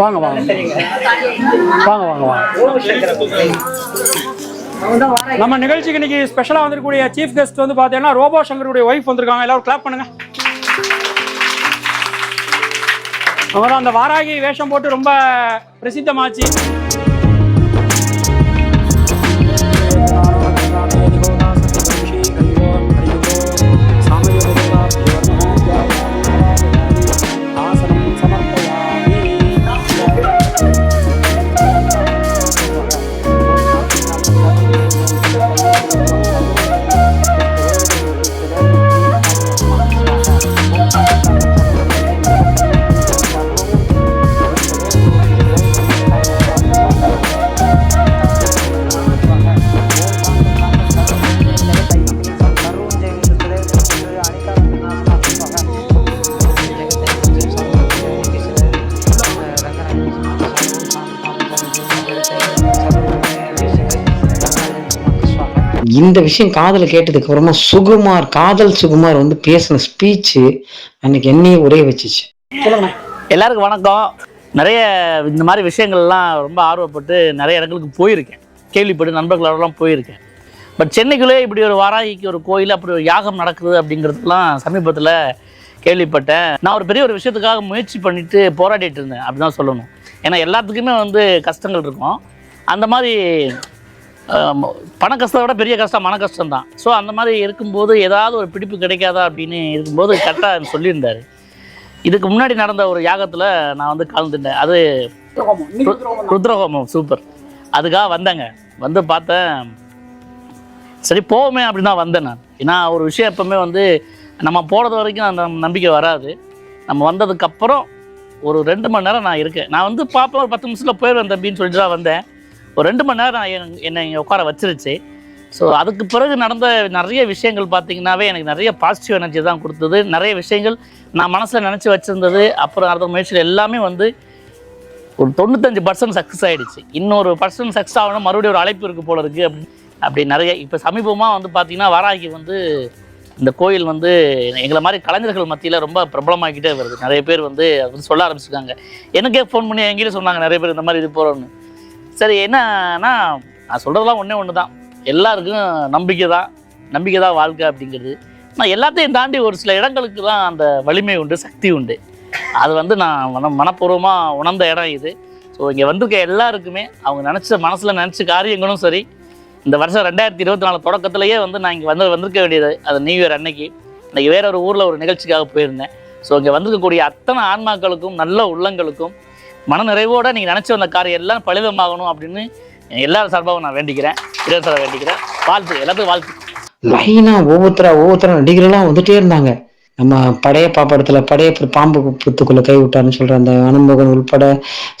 வாங்க வாங்க. வாங்க வாங்க. வாங்க நம்ம நிகழ்ச்சிக்கு இன்னைக்கு ஸ்பெஷலாக வந்திருக்கக்கூடிய சீஃப் கெஸ்ட் வந்து பார்த்தீங்கன்னா ரோபோ சங்கருடைய ஒய்ஃப் வந்திருக்காங்க. எல்லாரும் கிளாப் பண்ணுங்க. அவங்க தான் அந்த வாராகி வேஷம் போட்டு ரொம்ப பிரசித்தமாச்சு. இந்த விஷயம் காதல கேட்டதுக்கு அப்புறமா சுகுமார் காதல் சுகுமார் வந்து பேசின ஸ்பீச்சு அன்னைக்கு என்னையே உரைய வச்சுச்சு. எல்லாருக்கும் வணக்கம். நிறைய இந்த மாதிரி விஷயங்கள்லாம் ரொம்ப ஆர்வப்பட்டு நிறைய இடங்களுக்கு போயிருக்கேன். கேள்விப்பட்டு நண்பர்களோடலாம் போயிருக்கேன். பட் சென்னைக்குள்ளே இப்படி ஒரு வாராகிக்கு ஒரு கோயில் அப்படி ஒரு யாகம் நடக்குது அப்படிங்கிறதுலாம் சமீபத்தில் கேள்விப்பட்டேன். நான் ஒரு பெரிய ஒரு விஷயத்துக்காக முயற்சி பண்ணிட்டு போராடிட்டு இருந்தேன். அப்படிதான் சொல்லணும். ஏன்னா எல்லாத்துக்குமே வந்து கஷ்டங்கள் இருக்கும். அந்த மாதிரி பண கஷ்டத்தை விட பெரிய கஷ்டம் மன கஷ்டம் தான் ஸோ அந்த மாதிரி இருக்கும்போது ஏதாவது ஒரு பிடிப்பு கிடைக்காதா அப்படின்னு இருக்கும்போது கரெக்டாக சொல்லியிருந்தார். இதுக்கு முன்னாடி நடந்த ஒரு யாகத்தில் நான் வந்து கலந்துட்டேன். அது ருத்ரஹோமம் சூப்பர் அதுக்காக வந்தேங்க. வந்து பார்த்தேன். சரி போவோமே அப்படின்னு தான் வந்தேன் நான். ஏன்னா ஒரு விஷயம் எப்போவுமே வந்து நம்ம போனது வரைக்கும் அந்த நம்பிக்கை வராது. நம்ம வந்ததுக்கப்புறம் ஒரு ரெண்டு மணி நேரம் நான் இருக்கேன். நான் வந்து பார்ப்பேன் ஒரு பத்து நிமிஷத்தில் போயிடுவேன் தம்பின்னு சொல்லிட்டு தான் வந்தேன். ஒரு ரெண்டு மணி நேரம் நான் என்னை இங்கே உட்கார வச்சிருச்சு. ஸோ அதுக்கு பிறகு நடந்த நிறைய விஷயங்கள் பார்த்தீங்கன்னாவே எனக்கு நிறைய பாசிட்டிவ் எனர்ஜி தான் கொடுத்தது. நிறைய விஷயங்கள் நான் மனசில் நினச்சி வச்சுருந்தது. அப்புறம் அடுத்த முயற்சியில் எல்லாமே வந்து ஒரு தொண்ணூத்தஞ்சு பர்சன்ட் சக்ஸஸ் ஆகிடுச்சு இன்னொரு பர்சன்ட் சக்ஸஸ் ஆகணும் மறுபடியும் ஒரு அழைப்பு இருக்குது போல இருக்குது அப்படி அப்படி நிறைய இப்போ சமீபமாக வந்து பார்த்திங்கன்னா வாராகி வந்து இந்த கோயில் வந்து எங்களை மாதிரி கலைஞர்கள் மத்தியில் ரொம்ப பிரபலமாக்கிட்டே வருது. நிறைய பேர் வந்து அது வந்து சொல்ல ஆரம்பிச்சிருக்காங்க. எனக்கே ஃபோன் பண்ணி என்கிட்ட சொன்னாங்க நிறைய பேர் இந்த மாதிரி இது போகிறோன்னு சரி என்னன்னா நான் சொல்கிறதெல்லாம் ஒன்றே ஒன்று தான் எல்லாருக்கும் நம்பிக்கை தான். நம்பிக்கை தான் வாழ்க்கை அப்படிங்கிறது. நான் எல்லாத்தையும் தாண்டி ஒரு சில இடங்களுக்கு தான் அந்த வலிமை உண்டு சக்தி உண்டு. அது வந்து நான் மன மனப்பூர்வமாக உணர்ந்த இடம் இது. ஸோ இங்கே வந்திருக்க எல்லாருக்குமே அவங்க நினச்ச மனசில் நினச்ச காரியங்களும் சரி இந்த வருஷம் ரெண்டாயிரத்தி இருபத்தி நாலு தொடக்கத்துலேயே வந்து நான் இங்கே வந்து வந்திருக்க வேண்டியது அது நியூ இயர் அன்னைக்கு. இன்றைக்கி வேற ஒரு ஊரில் ஒரு நிகழ்ச்சிக்காக போயிருந்தேன். ஸோ இங்கே வந்திருக்கக்கூடிய அத்தனை ஆன்மாக்களுக்கும் நல்ல உள்ளங்களுக்கும் மனநிறைவோடு நீங்கள் நினச்சி வந்த காரியம் எல்லாம் பலிதமாகணும் அப்படின்னு எல்லாரும் சார்பாகவும் நான் வேண்டிக்கிறேன். இறைவன் சார் வேண்டிக்கிறேன். வாழ்த்து எல்லாத்துக்கும் வாழ்த்து. லைனா ஒவ்வொருத்தரா ஒவ்வொருத்தரா நடிகர்கள்லாம் வந்துட்டே இருந்தாங்க. நம்ம படையப்பா படத்துல படையப்பு பாம்பு புத்துக்குள்ள கை விட்டாருன்னு சொல்ற அந்த அனுமோகன் உள்பட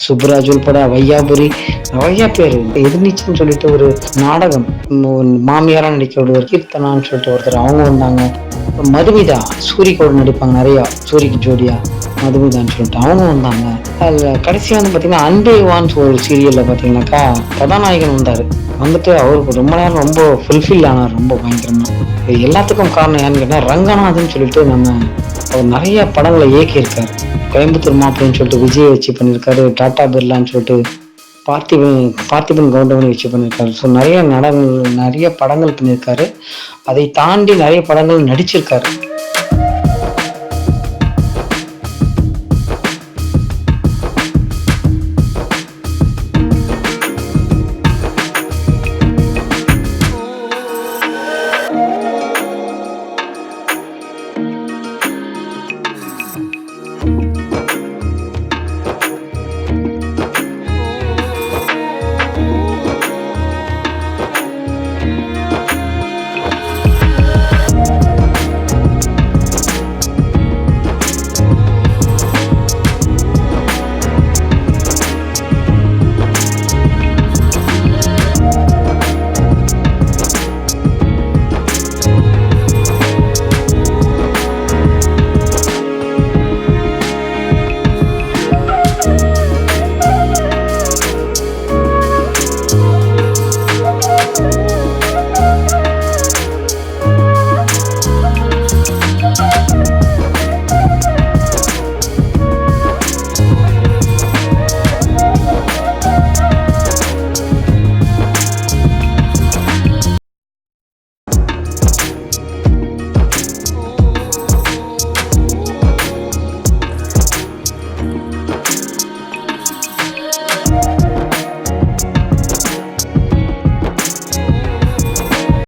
சுப்ராஜ் உள்பட வையாபுரி நிறைய பேர். எதிர்நீச்சல்னு சொல்லிட்டு ஒரு நாடகம். மாமியாராக மாமியாரா நடிக்கிற ஒரு கீர்த்தனான்னு சொல்லிட்டு ஒருத்தர் அவங்க வந்தாங்க. மதுமிதா சூரி கூட நடிப்பாங்க நிறையா சூரிக்கு ஜோடியா மதுமிதான்னு சொல்லிட்டு. அவங்க வந்தாங்க. அதில் கடைசியாக வந்து பார்த்தீங்கன்னா அன்பே வான்ஸ் ஒரு சீரியலில் பார்த்தீங்கன்னாக்கா கதாநாயகன் வந்தார். வந்துட்டு அவருக்கு ரொம்ப நேரம் ரொம்ப ஃபுல்ஃபில் ஆனார் ரொம்ப பயங்கரமாக இது எல்லாத்துக்கும் காரணம் ஏன்னு கேட்டால் ரங்கநாதன் சொல்லிட்டு நம்ம அவர் நிறைய படங்களை இயக்கியிருக்கார். கோயம்புத்தூர் மாப்பிள்ளைன்னு சொல்லிட்டு விஜய் வச்சு பண்ணியிருக்காரு டாட்டா பிர்லான்னு சொல்லிட்டு. பார்த்திபன் பார்த்திபன் கவுண்டமணி வச்சு பண்ணியிருக்காரு ஸோ நிறைய நடங்கள் நிறைய படங்கள் பண்ணியிருக்காரு. அதை தாண்டி நிறைய படங்கள் நடிச்சிருக்காரு.